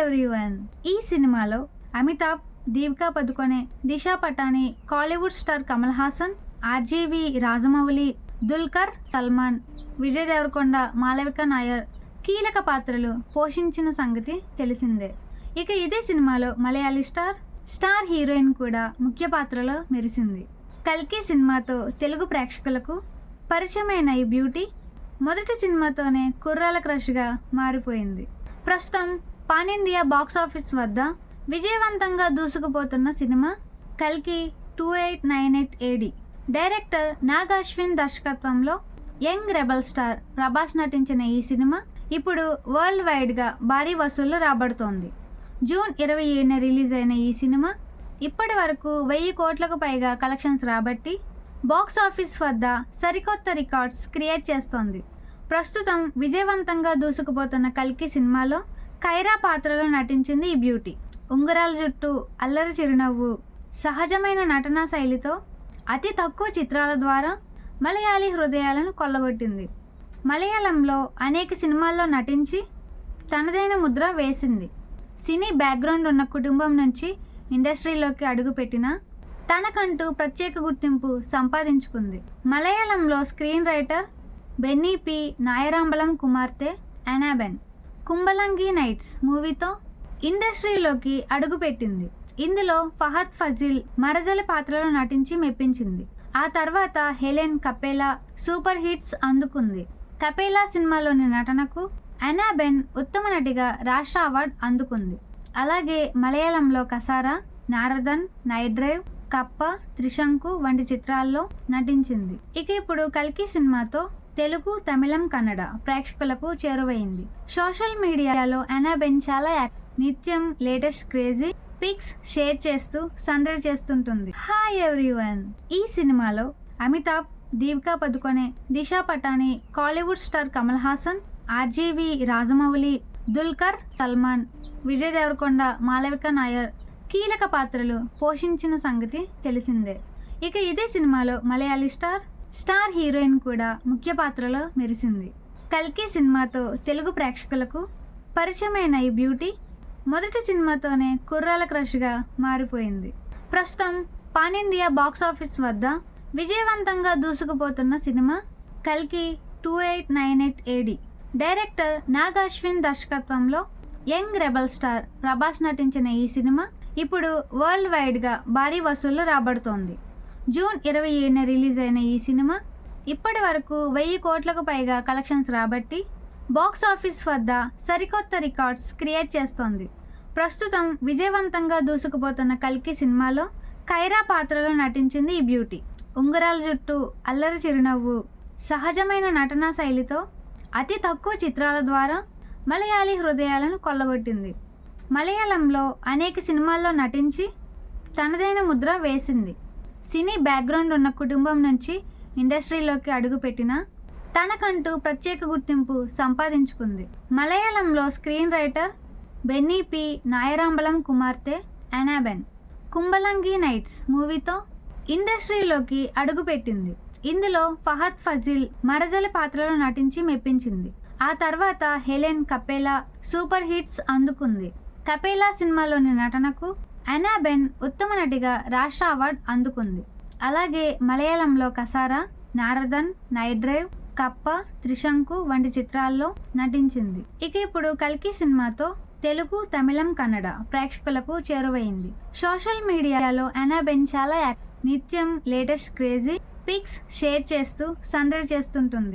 Everyone ఈ సినిమాలో Amitabh Deepika Padukone Disha Patani Kollywood star Kamal Haasan RGV Rajamouli Dulquer Salmaan Vijay Deverakonda Malavika Nair కీలక పాత్రలు పోషించిన సంగతి తెలిసిందే. ఇక ఇదే సినిమాలో మలయాళీ స్టార్ స్టార్ హీరోయిన్ కూడా ముఖ్య పాత్రలో మెరిసింది. కల్కి సినిమాతో తెలుగు ప్రేక్షకులకు పరిచయమైన ఈ బ్యూటీ మొదటి సినిమాతోనే కుర్రాల క్రష్గా మారిపోయింది. ప్రస్తుతం పాన్ ఇండియా బాక్స్ ఆఫీస్ వద్ద విజయవంతంగా దూసుకుపోతున్న సినిమా కల్కి two eight nine eight AD director Nagashwin దర్శకత్వంలో యంగ్ రెబల్ స్టార్ ప్రభాస్ నటించిన ఈ సినిమా ఇప్పుడు వరల్డ్ వైడ్గా భారీ వసూళ్ళు రాబడుతోంది. జూన్ ఇరవై ఏడున రిలీజ్ అయిన ఈ సినిమా ఇప్పటి వరకు వెయ్యి కోట్లకు పైగా కలెక్షన్స్ రాబట్టి బాక్స్ ఆఫీస్ వద్ద సరికొత్త రికార్డ్స్ క్రియేట్ చేస్తోంది. ప్రస్తుతం విజయవంతంగా దూసుకుపోతున్న కల్కి సినిమాలో కైరా పాత్రలో నటించింది ఈ బ్యూటీ. ఉంగరాల జుట్టు అల్లరి చిరునవ్వు సహజమైన నటనా శైలితో అతి తక్కువ చిత్రాల ద్వారా మలయాళీ హృదయాలను కొల్లగొట్టింది. మలయాళంలో అనేక సినిమాల్లో నటించి తనదైన ముద్ర వేసింది. సినీ బ్యాక్గ్రౌండ్ ఉన్న కుటుంబం నుంచి ఇండస్ట్రీలోకి అడుగుపెట్టిన తనకంటూ ప్రత్యేక గుర్తింపు సంపాదించుకుంది. మలయాళంలో screen writer Benny P. Nayarambalam కుమార్తె అనాబెన్. కుంబలంగి నైట్స్ మూవీతో ఇండస్ట్రీలోకి అడుగుపెట్టింది. ఇందులో ఫహద్ ఫజిల్ మరదల పాత్రలో నటించి మెప్పించింది. ఆ తర్వాత హెలెన్ కపేలా సూపర్ హిట్స్ అందుకుంది. కపేలా సినిమాలోని నటనకు అనాబెన్ ఉత్తమ నటిగా రాష్ట్ర అవార్డు అందుకుంది. అలాగే మలయాళంలో కసారా నారదన్ నైట్ డ్రైవ్ కప్ప త్రిశంకు వంటి చిత్రాల్లో నటించింది. ఇక ఇప్పుడు కల్కి సినిమాతో తెలుగు తమిళం కన్నడ ప్రేక్షకులకు చేరువైంది. సోషల్ మీడియాలో అనాబెన్ చాలా నిత్యం లేటెస్ట్ క్రేజీ పిక్స్ షేర్ చేస్తూ సందడి చేస్తుంటుంది. Hi everyone! ఈ సినిమాలో అమితాబ్ దీపికా పదుకొనే దిశా పటాని కాలీవుడ్ స్టార్ కమల్ హాసన్ ఆర్జీవి రాజమౌళి దుల్కర్ సల్మాన్ విజయ్ దేవరకొండ మాలవిక నాయర్ కీలక పాత్రలు పోషించిన సంగతి తెలిసిందే. ఇక ఇదే సినిమాలో మలయాళీ స్టార్ స్టార్ హీరోయిన్ కూడా ముఖ్య పాత్రలో మెరిసింది. కల్కి సినిమాతో తెలుగు ప్రేక్షకులకు పరిచయమైన ఈ బ్యూటీ మొదటి సినిమాతోనే కుర్రాల క్రష్గా మారిపోయింది. ప్రస్తుతం పాన్ ఇండియా బాక్స్ ఆఫీస్ వద్ద విజయవంతంగా దూసుకుపోతున్న సినిమా కల్కి two eight nine eight AD director Nag Ashwin దర్శకత్వంలో యంగ్ రెబల్ స్టార్ ప్రభాస్ నటించిన ఈ సినిమా ఇప్పుడు వరల్డ్ వైడ్గా భారీ వసూళ్ళు రాబడుతోంది. జూన్ ఇరవై ఏడున రిలీజ్ అయిన ఈ సినిమా ఇప్పటి వరకు వెయ్యి కోట్లకు పైగా కలెక్షన్స్ రాబట్టి బాక్స్ ఆఫీస్ వద్ద సరికొత్త రికార్డ్స్ క్రియేట్ చేస్తోంది. ప్రస్తుతం విజయవంతంగా దూసుకుపోతున్న కల్కి సినిమాలో కైరా పాత్రలో నటించింది ఈ బ్యూటీ. ఉంగరాల జుట్టు అల్లరి చిరునవ్వు సహజమైన నటనా శైలితో అతి తక్కువ చిత్రాల ద్వారా మలయాళీ హృదయాలను కొల్లగొట్టింది. మలయాళంలో అనేక సినిమాల్లో నటించి తనదైన ముద్ర వేసింది. సినీ బ్యాక్గ్రౌండ్ ఉన్న కుటుంబం నుంచి ఇండస్ట్రీలోకి అడుగుపెట్టిన తనకంటూ ప్రత్యేక గుర్తింపు సంపాదించుకుంది. మలయాళంలో screen writer Benny P. Nayarambalam కుమార్తె అనాబెన్. కుంబలంగి నైట్స్ మూవీతో ఇండస్ట్రీలోకి అడుగుపెట్టింది ఇందులో ఫహద్ ఫజిల్ మరదల పాత్రలో నటించి మెప్పించింది. ఆ తర్వాత హెలెన్ కపేలా సూపర్ హిట్స్ అందుకుంది. కపేలా సినిమాలోని నటనకు అనాబెన్ ఉత్తమ నటిగా రాష్ట్ర అవార్డు అందుకుంది. అలాగే మలయాళంలో కసారా నారదన్ నైట్ డ్రైవ్ కప్ప త్రిశంకు వంటి చిత్రాల్లో నటించింది. ఇక ఇప్పుడు కల్కి సినిమాతో తెలుగు తమిళం కన్నడ ప్రేక్షకులకు చేరువైంది. సోషల్ మీడియాలో అనాబెన్ చాలా నిత్యం లేటెస్ట్ క్రేజీ పిక్స్ షేర్ చేస్తూ సందడి చేస్తుంటుంది.